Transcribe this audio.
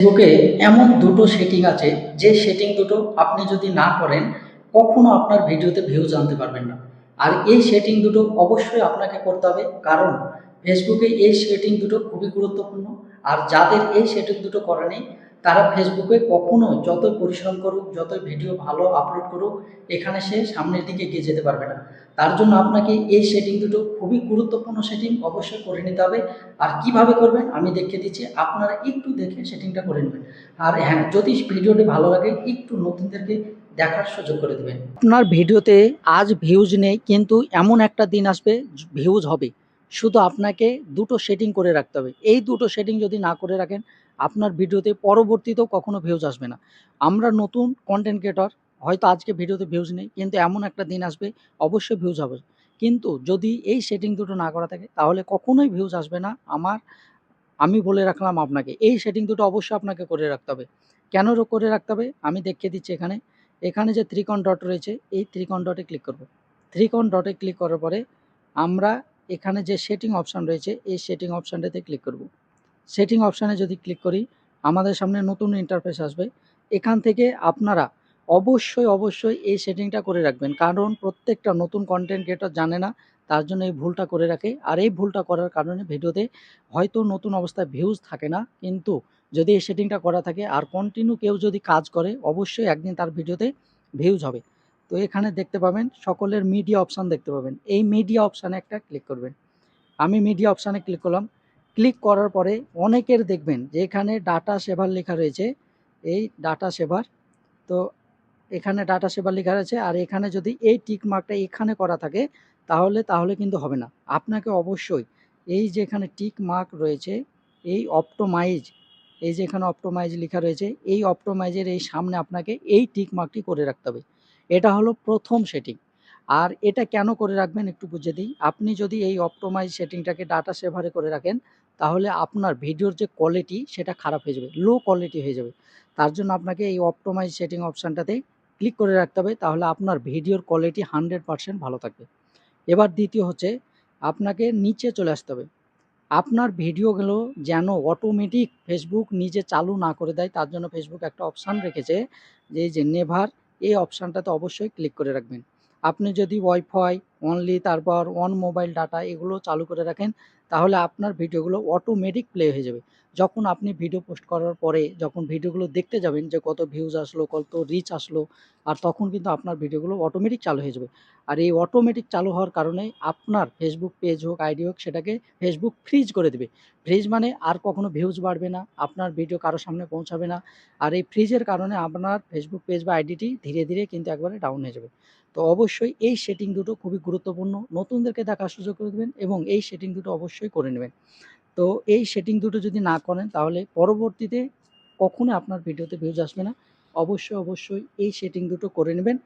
ফেসবুকে এমন দুটো সেটিং আছে, যে সেটিং দুটো আপনি যদি না করেন, কখনো আপনার ভিডিওতে ভিউ জানতে পারবেন না। আর এই সেটিং দুটো অবশ্যই আপনাকে করতে হবে, কারণ ফেসবুকে এই সেটিং দুটো খুবই গুরুত্বপূর্ণ। আর যাদের এই সেটিং দুটো করেনি তারা ফেসবুকে কখনো যতই পরিশ্রম করুক, যতই ভিডিও ভালো আপলোড করুক, এখানে সে সামনের দিকে এগিয়ে যেতে পারবে না। তার জন্য আপনাকে এই সেটিং দুটো খুবই গুরুত্বপূর্ণ সেটিং অবশ্যই করে নিতে হবে। আর কীভাবে করবেন আমি দেখিয়ে দিচ্ছি, আপনারা একটু দেখে সেটিংটা করে নেবেন। আর হ্যাঁ যদি ভিডিওটি ভালো লাগে, একটু নতুনদেরকে দেখার সুযোগ করে দেবেন। আপনার ভিডিওতে আজ ভিউজ নেই, কিন্তু এমন একটা দিন আসবে ভিউজ হবে। শুধু আপনাকে দুটো সেটিং করে রাখতে হবে। এই দুটো সেটিং যদি না করে রাখেন, আপনার ভিডিওতে পরবর্তীতেও কখনো ভিউজ আসবে না। আমরা নতুন কন্টেন্ট ক্রিয়েটর হয়তো আজকে ভিডিওতে ভিউজ নেই, কিন্তু এমন একটা দিন আসবে, অবশ্যই ভিউজ হবে। কিন্তু যদি এই সেটিং দুটো না করা থাকে, তাহলে কখনোই ভিউজ আসবে না। আমার, আমি বলে রাখলাম আপনাকে, এই সেটিং দুটো অবশ্যই আপনাকে করে রাখতে হবে। কেন করে রাখতে হবে? আমি দেখিয়ে দিচ্ছি এখানে। এখানে যে ত্রিকোণ ডট রয়েছে, এই ত্রিকোণ ডটে ক্লিক করব। ত্রিকোণ ডটে ক্লিক করার পরে আমরা এখানে যে সেটিং অপশান রয়েছে, এই সেটিং অপশানটাতে ক্লিক করব। সেটিং অপশানে যদি ক্লিক করি, আমাদের সামনে নতুন ইন্টারফেস আসবে। এখান থেকে আপনারা অবশ্যই অবশ্যই এই সেটিংটা করে রাখবেন। কারণ প্রত্যেকটা নতুন কন্টেন্ট ক্রিয়েটর জানে না, তার জন্য এই ভুলটা করে রাখে। আর এই ভুলটা করার কারণে ভিডিওতে হয়তো নতুন অবস্থায় ভিউজ থাকে না। কিন্তু যদি এই সেটিংটা করা থাকে, আর কন্টিনিউ কেউ যদি কাজ করে, অবশ্যই একদিন তার ভিডিওতে ভিউজ হবে। তো এখানে দেখতে পাবেন সকলের মিডিয়া অপশান দেখতে পাবেন। এই মিডিয়া অপশানে একটা ক্লিক করবেন। আমি মিডিয়া অপশানে ক্লিক করলাম। ক্লিক করার পরে অনেকের দেখবেন যে এখানে ডাটা সেভার লেখা রয়েছে। এই ডাটা সেভার তো এখানে ডাটা সেভার লেখা রয়েছে। আর এখানে যদি এই টিক মার্কটা এখানে করা থাকে, তাহলে তাহলে কিন্তু হবে না। আপনাকে অবশ্যই এই যে এখানে টিক মার্ক রয়েছে, এই অপটোমাইজ এই যে এখানে অপটোমাইজ লেখা রয়েছে, এই অপটোমাইজের এই সামনে আপনাকে এই টিক মার্কটি করে রাখতে হবে। এটা হলো প্রথম সেটিং আর এটা কেন করে রাখবেন একটু বুঝে দিই। আপনি যদি এই অপটোমাইজ সেটিংটাকে ডাটা সেভারে করে রাখেন, তাহলে আপনার ভিডিওর যে কোয়ালিটি সেটা খারাপ হয়ে যাবে লো কোয়ালিটি হয়ে যাবে। তার জন্য আপনাকে এই অপটোমাইজ সেটিং অপশানটাতে ক্লিক করে রাখতে হবে, তাহলে আপনার ভিডিওর কোয়ালিটি হান্ড্রেড পারসেন্ট ভালো থাকবে। এবার দ্বিতীয় হচ্ছে, আপনাকে নিচে চলে আসতে হবে। আপনার ভিডিওগুলো যেন অটোমেটিক ফেসবুক নিজে চালু না করে দেয়, তার জন্য ফেসবুক একটা অপশান রেখেছে, যে যে নেভার এই অপশানটাতে অবশ্যই ক্লিক করে রাখবেন। আপনি যদি ওয়াইফাই অনলি তারপর অন মোবাইল ডাটা এগুলো চালু করে রাখেন, তাহলে আপনার ভিডিওগুলো অটোমেটিক প্লে হয়ে যাবে। যখন আপনি ভিডিও পোস্ট করার পরে যখন ভিডিওগুলো দেখতে যাবেন যে কত ভিউজ আসলো, কত রিচ আসলো, আর তখন কিন্তু আপনার ভিডিওগুলো অটোমেটিক চালু হয়ে যাবে। আর এই অটোমেটিক চালু হওয়ার কারণে আপনার ফেসবুক পেজ হোক আইডি হোক, সেটাকে ফেসবুক ফ্রিজ করে দেবে। ফ্রিজ মানে আর কখনো ভিউজ বাড়বে না, আপনার ভিডিও কারোর সামনে পৌঁছাবে না। আর এই ফ্রিজের কারণে আপনার ফেসবুক পেজ বা আইডিটি ধীরে ধীরে কিন্তু একবারে ডাউন হয়ে যাবে। তো অবশ্যই এই সেটিং দুটো খুবই গুরুত্বপূর্ণ, নতুনদেরকে দেখার সুযোগ করে দেবেন এবং এই সেটিং দুটো অবশ্যই করে নেবেন। তো এই সেটিং দুটো যদি না করেন তাহলে পরবর্তীতে কখনো আপনার ভিডিওতে ভিউজ আসবে না। অবশ্যই অবশ্যই এই সেটিং দুটো করে নেবেন।